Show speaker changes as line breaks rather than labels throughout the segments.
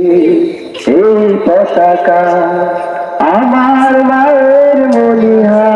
এই পতাকা আমার মায়ের মনিহা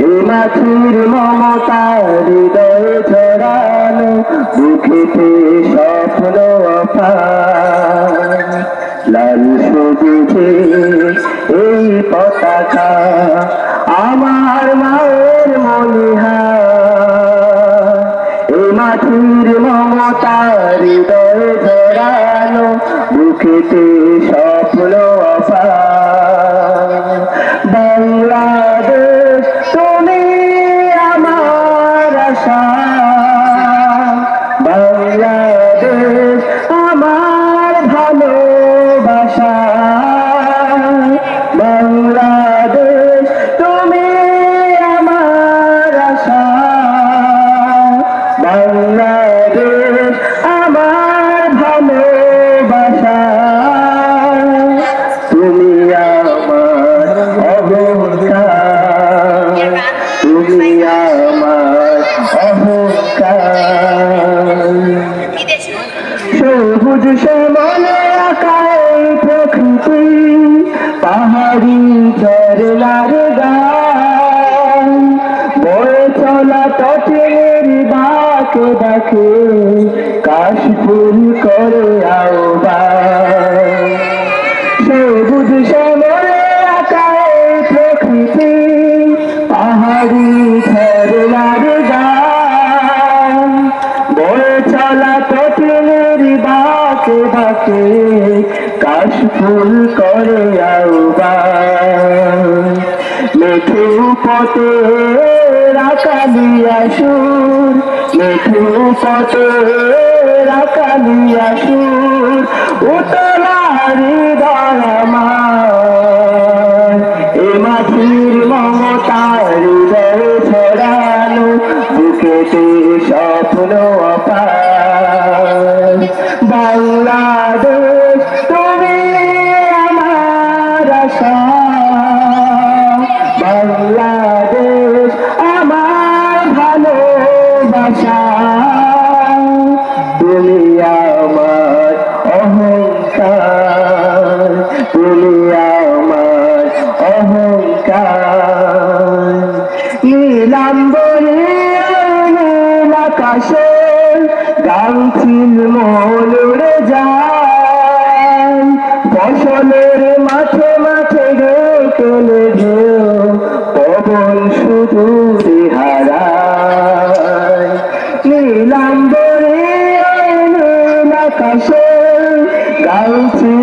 এ মাছির মমতা হৃদয়ে ছড়ানো বুকেতে স্বপ্ন লাল সবুজে এই পতাকা আমার মায়ের মনিহা এ মাটির মমতা হৃদয় বুকেতে স্বপ্ন বাংলাদেশ তুমি আমার আশা। বাংলাদেশ আমার ভালোবাসা। বাংলাদেশ তুমি আমার আশা। বাংলাদেশ বাকে কাশ ফুল করে আহ্বান মেঠু রাখা রাকালিয়া সুর মেঠু রাখা রাকালিয়া সুর উতলারি তুমি আমার অহংকার তুমি আমার অহংকার। নীলাম্বরে নীল আকাশে গাংছিল মলুড়ে যায় ফসলের